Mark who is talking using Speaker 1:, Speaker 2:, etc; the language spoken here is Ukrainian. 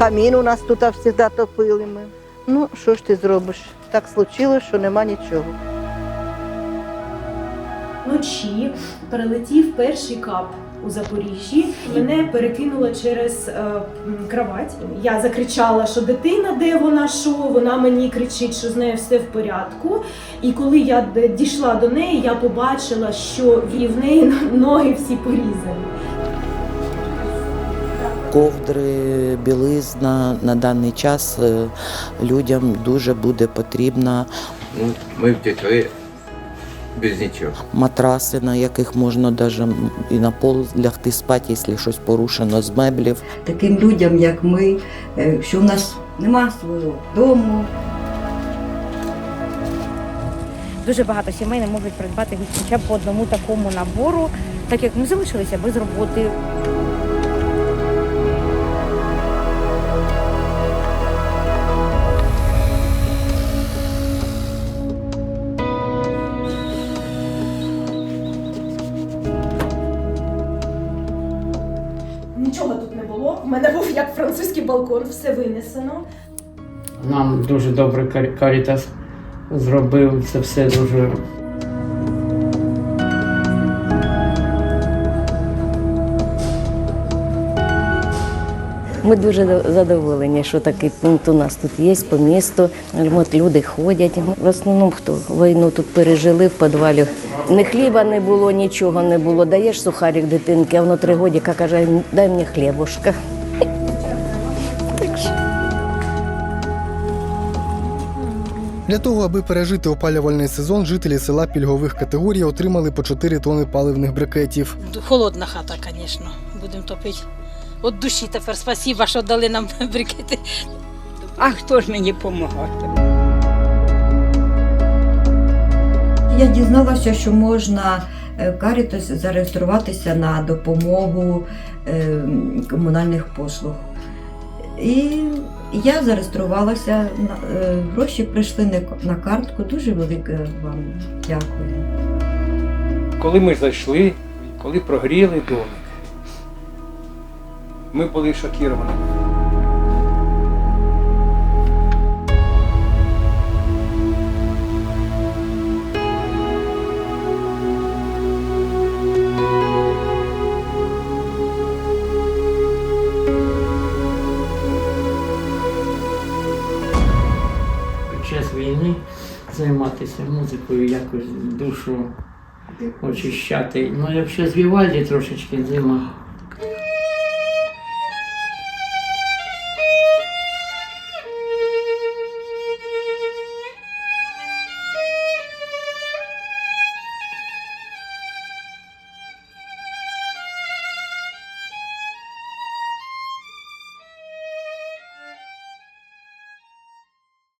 Speaker 1: Камін у нас тут завжди топили ми. Ну, що ж ти зробиш? Так случилось, що нема нічого.
Speaker 2: Вночі прилетів перший кап у Запоріжжі. Мене перекинуло через е, кровать. Я закричала, що дитина, де вона, що вона мені кричить, що з нею все в порядку. І коли я дійшла до неї, я побачила, що в неї ноги всі порізані.
Speaker 3: Ковдри, білизна на даний час е, людям дуже буде потрібна.
Speaker 4: Ну, ми втекли без нічого.
Speaker 3: Матраси, на яких можна навіть і на пол лягти спати, якщо щось порушено з меблів.
Speaker 5: таким людям, як ми, е, що в нас нема свого дому,
Speaker 6: Дуже багато сімей не можуть придбати хоча б по одному такому набору, так як ми залишилися без роботи.
Speaker 2: Мене був як французький балкон, все винесено.
Speaker 7: Нам дуже добре Кар- Карітас зробив це все дуже.
Speaker 8: Ми дуже задоволені, що такий пункт у нас тут є по місту. От люди ходять. В основному хто війну тут пережили в підвалі. Ні хліба не було, нічого не було. Даєш сухарик дитинки, а воно три годіка каже, дай мені хлібушка.
Speaker 9: Для того, аби пережити опалювальний сезон, жителі села пільгових категорій отримали по 4 тони паливних брикетів.
Speaker 10: Холодна хата, звісно, будемо топити. От душі тепер спасіба, що дали нам брикети.
Speaker 11: А хто ж мені допомагатиме?
Speaker 5: Я дізналася, що можна е, в Карітас зареєструватися на допомогу е, комунальних послуг. І я зареєструвалася, е, гроші прийшли на- картку. Дуже велике вам дякую.
Speaker 12: Коли ми зайшли, коли прогріли домик, ми були шокіровані.
Speaker 7: Час війни займатися музикою, якось душу очищати. Ну, якщо з Вівальді трошечки зима